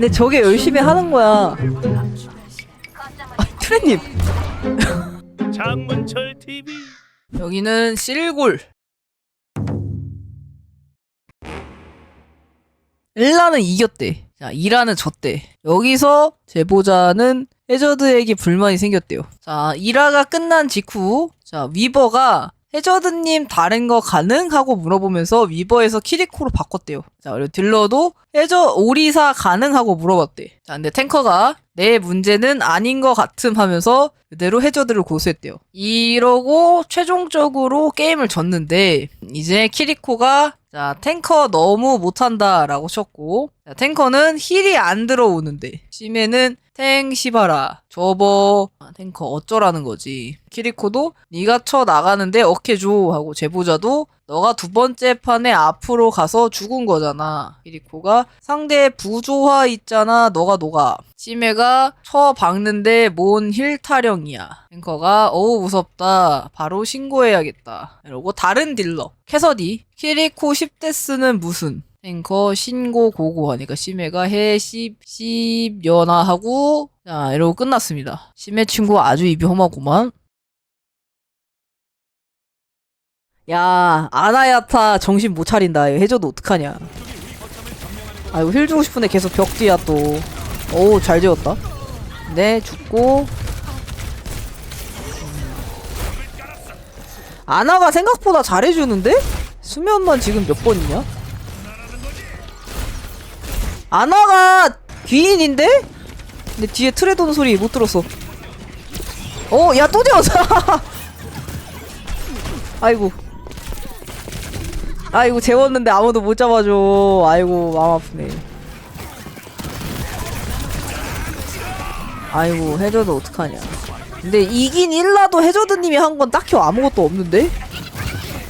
근데 저게 열심히 하는 거야. 아, 트레님. 장문철 TV 여기는 실골. 일라는 이겼대. 자, 이라는 졌대. 여기서 제보자는 해저드에게 불만이 생겼대요. 자, 이라가 끝난 직후, 자, 위버가 해저드님 다른 거 가능하고 물어보면서 위버에서 키리코로 바꿨대요. 자, 그리고 딜러도 해저 오리사 가능하고 물어봤대. 자, 근데 탱커가 내 문제는 아닌 것 같음 하면서 그대로 해저드를 고수했대요. 이러고 최종적으로 게임을 졌는데 이제 키리코가 자 탱커 너무 못한다 라고 쳤고 자, 탱커는 힐이 안 들어오는데 심해는 탱 시바라 접어 아, 탱커 어쩌라는 거지 키리코도 네가 쳐 나가는데 어케 줘 하고 제보자도 너가 두 번째 판에 앞으로 가서 죽은 거잖아. 키리코가 상대 부조화 있잖아. 너가 녹아. 심해가 쳐 박는데 뭔 힐 타령이야. 탱커가 어우 무섭다. 바로 신고해야겠다. 이러고 다른 딜러 캐서디 키리코 10데스는 무슨 탱커 신고 고고 하니까 심해가 해십 십 연하 하고 자 이러고 끝났습니다. 심해 친구 아주 입이 험하구만. 야 아나야타 정신 못 차린다. 해줘도 어떡하냐. 아이고 힐 주고 싶은데 계속 벽 뒤야 또. 오 잘 지었다. 네 죽고. 아나가 생각보다 잘해주는데? 수면만 지금 몇 번이냐? 아나가 귀인인데? 근데 뒤에 트레 도는 소리 못 들었어. 어, 야, 또 재웠어! 아이고. 아이고, 재웠는데 아무도 못 잡아줘. 아이고, 마음 아프네. 아이고, 해줘도 어떡하냐. 근데 이긴 일라도 해저드님이 한 건 딱히 아무것도 없는데?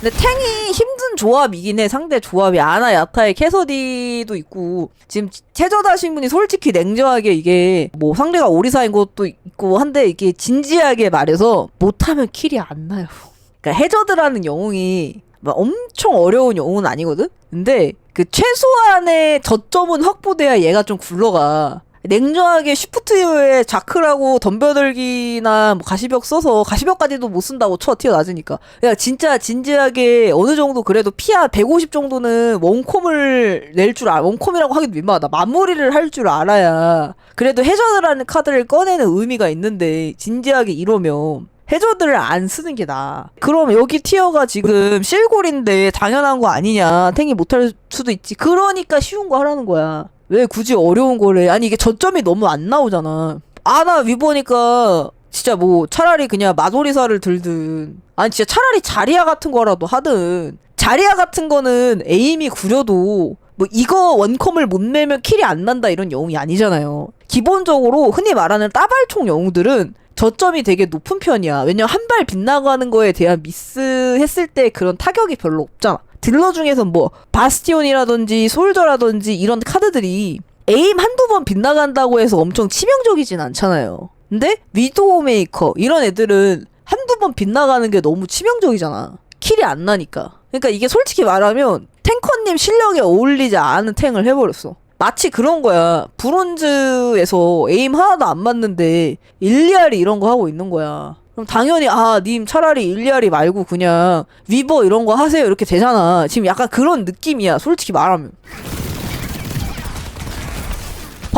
근데 탱이 힘든 조합이긴 해. 상대 조합이 아나 야타의 캐서디도 있고 지금 최저다신 분이 솔직히 냉정하게 이게 뭐 상대가 오리사인 것도 있고 한데 이게 진지하게 말해서 못하면 킬이 안 나요. 그러니까 해저드라는 영웅이 막 엄청 어려운 영웅은 아니거든. 근데 그 최소한의 저점은 확보돼야 얘가 좀 굴러가. 냉정하게 쉬프트에 자크라고 덤벼들기나 뭐 가시벽 써서 가시벽까지도 못 쓴다고 쳐 튀어 낮으니까 야 진짜 진지하게 어느 정도 그래도 피하 150 정도는 원콤을 낼 줄 알, 원콤이라고 하기도 민망하다 마무리를 할 줄 알아야 그래도 해저드라는 카드를 꺼내는 의미가 있는데 진지하게 이러면 해저드를 안 쓰는 게 나아. 그럼 여기 티어가 지금 실골인데 당연한 거 아니냐. 탱이 못할 수도 있지. 그러니까 쉬운 거 하라는 거야. 왜 굳이 어려운 거래? 아니 이게 저점이 너무 안 나오잖아. 아 나 위보니까 진짜 뭐 차라리 그냥 마도리사를 들든 아니 진짜 차라리 자리야 같은 거라도 하든 자리야 같은 거는 에임이 구려도 뭐 이거 원컴을 못 내면 킬이 안 난다 이런 영웅이 아니잖아요. 기본적으로 흔히 말하는 따발총 영웅들은 저점이 되게 높은 편이야. 왜냐면 한 발 빗나가는 거에 대한 미스 했을 때 그런 타격이 별로 없잖아. 딜러 중에서 뭐 바스티온이라든지 솔저라든지 이런 카드들이 에임 한두 번 빗나간다고 해서 엄청 치명적이진 않잖아요. 근데 위도우 메이커 이런 애들은 한두 번 빗나가는 게 너무 치명적이잖아. 킬이 안 나니까. 그러니까 이게 솔직히 말하면 탱커님 실력에 어울리지 않은 탱을 해버렸어. 마치 그런 거야. 브론즈에서 에임 하나도 안 맞는데 일리아리 이런 거 하고 있는 거야. 그럼 당연히 아 님 차라리 일리아리 말고 그냥 위버 이런 거 하세요 이렇게 되잖아. 지금 약간 그런 느낌이야. 솔직히 말하면.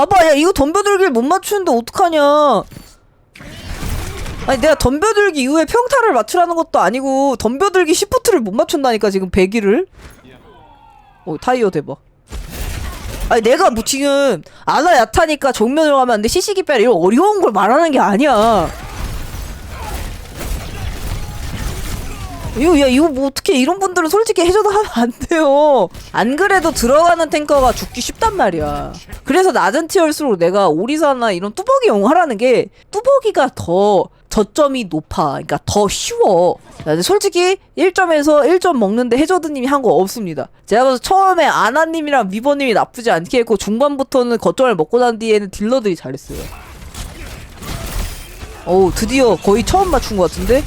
봐봐 야 이거 덤벼들기를 못 맞추는데 어떡하냐. 아니 내가 덤벼들기 이후에 평타를 맞추라는 것도 아니고 덤벼들기 시프트를 못 맞춘다니까 지금 100일을. 어 타이어 대박. 아니 내가 뭐 지금 아나 야타니까 정면으로 가면 안 돼. 시시기 빼라 이런 어려운 걸 말하는 게 아니야. 이거 야 이거 뭐 어떻게 이런 분들은 솔직히 해줘도 하면 안 돼요. 안 그래도 들어가는 탱커가 죽기 쉽단 말이야. 그래서 낮은 티어일수록 내가 오리사나 이런 뚜벅이 영웅 하라는 게 뚜벅이가 더 저점이 높아. 그러니까 더 쉬워. 솔직히 1점에서 1점 먹는데 해저드님이 한 거 없습니다. 제가 봐서 처음에 아나님이랑 미버님이 나쁘지 않게 했고 중반부터는 거점을 먹고 난 뒤에는 딜러들이 잘했어요. 어우 드디어 거의 처음 맞춘 것 같은데?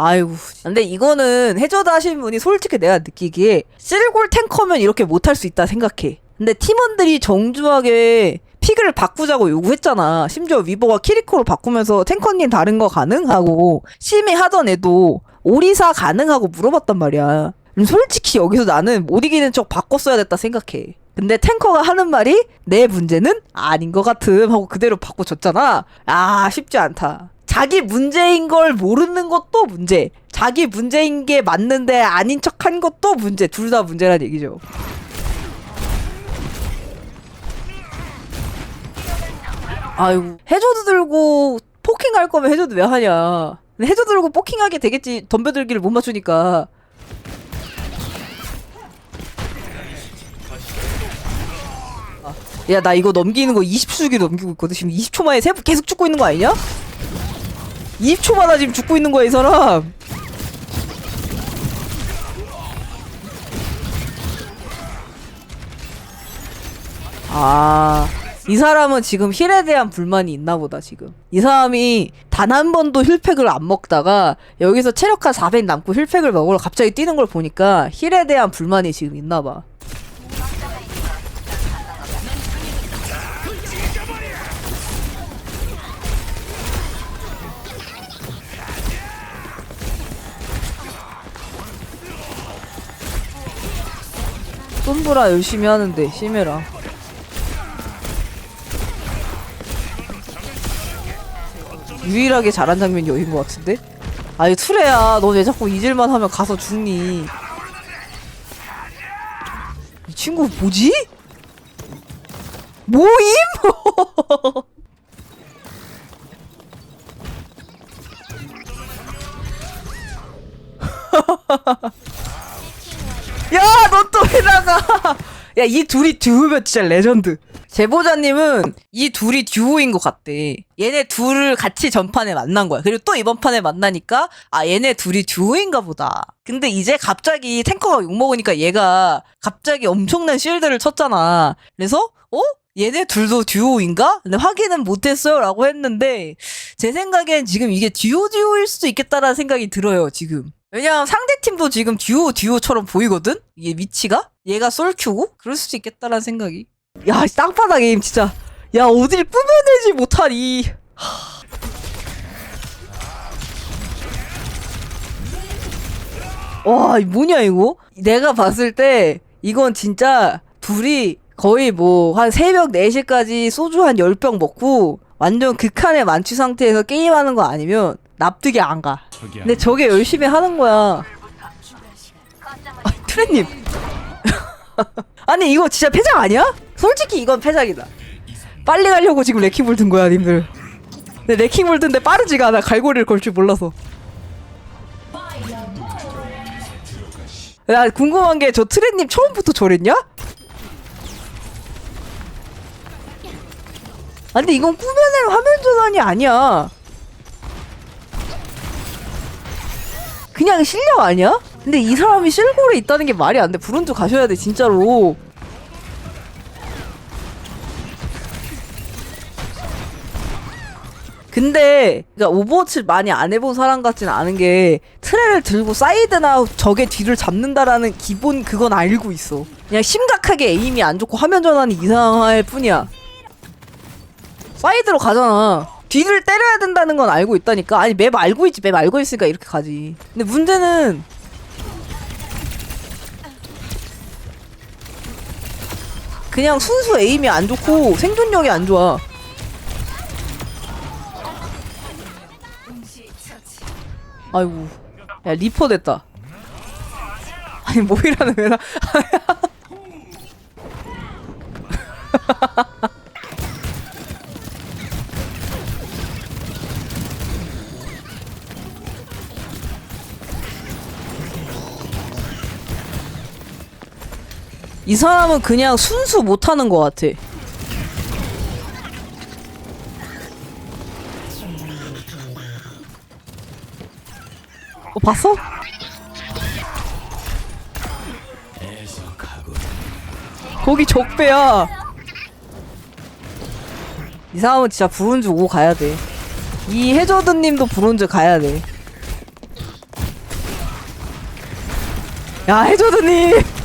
아이고. 근데 이거는 해저드 하신 분이 솔직히 내가 느끼기에 쓸골 탱커면 이렇게 못할 수 있다 생각해. 근데 팀원들이 정중하게 픽을 바꾸자고 요구했잖아. 심지어 위버가 키리코로 바꾸면서 탱커님 다른 거 가능하고 심의하던 애도 오리사 가능하고 물어봤단 말이야. 솔직히 여기서 나는 못 이기는 척 바꿨어야 됐다 생각해. 근데 탱커가 하는 말이 내 문제는 아닌 것 같음 하고 그대로 바꿔줬잖아. 아 쉽지 않다. 자기 문제인 걸 모르는 것도 문제. 자기 문제인 게 맞는데 아닌 척한 것도 문제. 둘 다 문제란 얘기죠. 아이고 해저드 들고 포킹 할 거면 해저드 왜 하냐. 해저드 들고 포킹하게 되겠지. 덤벼들기를 못 맞추니까. 야 나 이거 넘기는 거 20초기 넘기고 있거든 지금 20초 만에 세, 계속 죽고 있는 거 아니냐? 20초마다 지금 죽고 있는 거야 이 사람 아, 이 사람은 지금 힐에 대한 불만이 있나 보다, 지금. 이 사람이 단 한 번도 힐팩을 안 먹다가 여기서 체력한 400 남고 힐팩을 먹으러 갑자기 뛰는 걸 보니까 힐에 대한 불만이 지금 있나 봐. 쏜브라 열심히 하는데 심해라. 유일하게 잘한 장면이 여긴 것 같은데? 아이 투레야 너 왜 자꾸 잊을만 하면 가서 죽니 이 친구 뭐지? 모임? 야, 너 나가? 야, 이 둘이 듀오면 진짜 레전드. 제보자님은 이 둘이 듀오인 것 같대. 얘네 둘을 같이 전판에 만난 거야. 그리고 또 이번 판에 만나니까, 아, 얘네 둘이 듀오인가 보다. 근데 이제 갑자기 탱커가 욕 먹으니까 얘가 갑자기 엄청난 실드를 쳤잖아. 그래서, 어? 얘네 둘도 듀오인가? 근데 확인은 못했어요. 라고 했는데, 제 생각엔 지금 이게 듀오 듀오일 수도 있겠다라는 생각이 들어요, 지금. 왜냐면 상대팀도 지금 듀오 듀오처럼 보이거든? 이게 위치가? 얘가 솔큐고? 그럴 수도 있겠다라는 생각이. 야, 땅바닥 게임 진짜. 야, 어딜 꾸며내지 못하니. 하. 와, 이 뭐냐, 이거? 내가 봤을 때, 이건 진짜 둘이 거의 뭐, 한 새벽 4시까지 소주 한 10병 먹고, 완전 극한의 만취 상태에서 게임하는 거 아니면, 납득이 안 가. 근데 저게 열심히 하는 거야. 아, 트레님. 아니 이거 진짜 패작 아니야? 솔직히 이건 패작이다. 빨리 가려고 지금 레킹볼 든 거야, 님들. 근데 레킹볼 든데 빠르지가 않아. 갈고리를 걸 줄 몰라서. 나 궁금한 게 저 트레님 처음부터 저랬냐? 아 근데 이건 꾸며낸 화면 전환이 아니야. 그냥 실력 아니야? 근데 이 사람이 실골에 있다는 게 말이 안 돼. 브론즈 가셔야 돼, 진짜로. 근데 그러니까 오버워치 많이 안 해본 사람 같지는 않은 게 트레를 들고 사이드나 적의 뒤를 잡는다라는 기본 그건 알고 있어. 그냥 심각하게 에임이 안 좋고 화면 전환이 이상할 뿐이야. 사이드로 가잖아. 뒤를 때려야 된다는 건 알고 있다니까. 아니 맵 알고 있지. 맵 알고 있으니까 이렇게 가지. 근데 문제는 그냥 순수 에임이 안 좋고 생존력이 안 좋아. 아이고. 야 리퍼 됐다. 아니 모이라는 왜 나? 이 사람은 그냥 순수 못하는 것 같아. 어, 봤어? 거기 적배야. 이 사람은 진짜 브론즈 5 가야 돼. 이 해저드님도 브론즈 가야 돼. 야 해조드님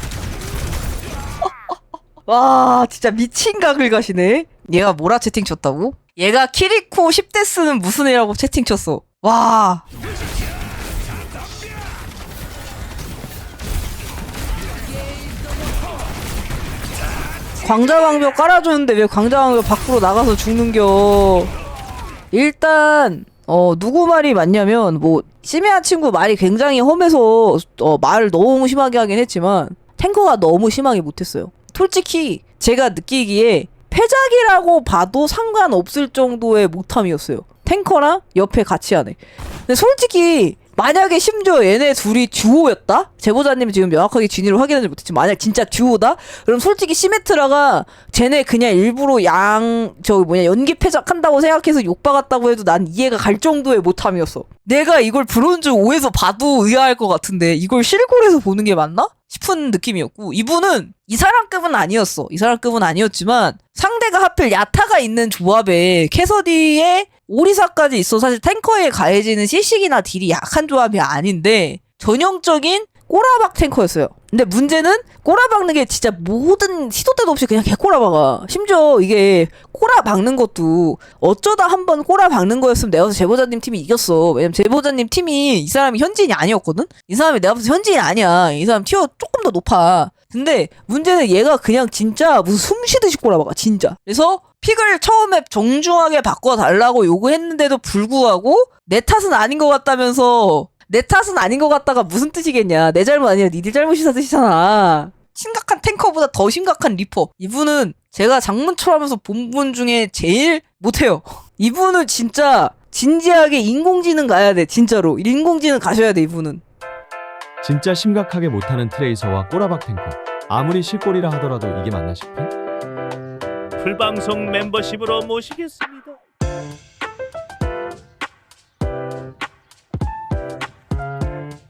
와 진짜 미친 각을 가시네 얘가 뭐라 채팅 쳤다고? 얘가 키리코 10대 쓰는 무슨 애라고 채팅 쳤어 와 광자방벽 깔아주는데 왜 광자방벽 밖으로 나가서 죽는겨 일단 어 누구 말이 맞냐면 뭐 심해한 친구 말이 굉장히 험해서 어, 말을 너무 심하게 하긴 했지만 탱커가 너무 심하게 못했어요. 솔직히 제가 느끼기에 패작이라고 봐도 상관없을 정도의 못함이었어요. 탱커랑 옆에 같이 하네. 근데 솔직히 만약에 심지어 얘네 둘이 듀오였다? 제보자님이 지금 명확하게 진위를 확인하지 못했지만 만약 진짜 듀오다? 그럼 솔직히 시메트라가 쟤네 그냥 일부러 양 저기 뭐냐 연기 패작한다고 생각해서 욕박았다고 해도 난 이해가 갈 정도의 못함이었어. 내가 이걸 브론즈 5에서 봐도 의아할 것 같은데 이걸 실골에서 보는 게 맞나? 싶은 느낌이었고 이분은 이 사람급은 아니었어. 이 사람급은 아니었지만 상대가 하필 야타가 있는 조합에 캐서디의 오리사까지 있어 사실 탱커에 가해지는 시식이나 딜이 약한 조합이 아닌데 전형적인 꼬라박 탱커였어요. 근데 문제는 꼬라박는 게 진짜 모든 시도 때도 없이 그냥 개꼬라박아. 심지어 이게 꼬라박는 것도 어쩌다 한 번 꼬라박는 거였으면 내가 봐서 제보자님 팀이 이겼어. 왜냐면 제보자님 팀이 이 사람이 현지인이 아니었거든? 이 사람이 내가 봐서 현지인 아니야. 이 사람 티어 조금 더 높아. 근데 문제는 얘가 그냥 진짜 무슨 숨 쉬듯이 꼬라박아. 진짜. 그래서 픽을 처음에 정중하게 바꿔달라고 요구했는데도 불구하고 내 탓은 아닌 것 같다면서 내 탓은 아닌 것 같다가 무슨 뜻이겠냐. 내 잘못 아니라 니들 잘못이다 뜻이잖아. 심각한 탱커보다 더 심각한 리퍼. 이분은 제가 장문철 하면서 본 분 중에 제일 못해요. 이분은 진짜 진지하게 인공지능 가야 돼. 진짜로. 인공지능 가셔야 돼, 이분은. 진짜 심각하게 못하는 트레이서와 꼬라박 탱커 아무리 실골이라 하더라도 이게 맞나 싶은? 풀방송 멤버십으로 모시겠습니다.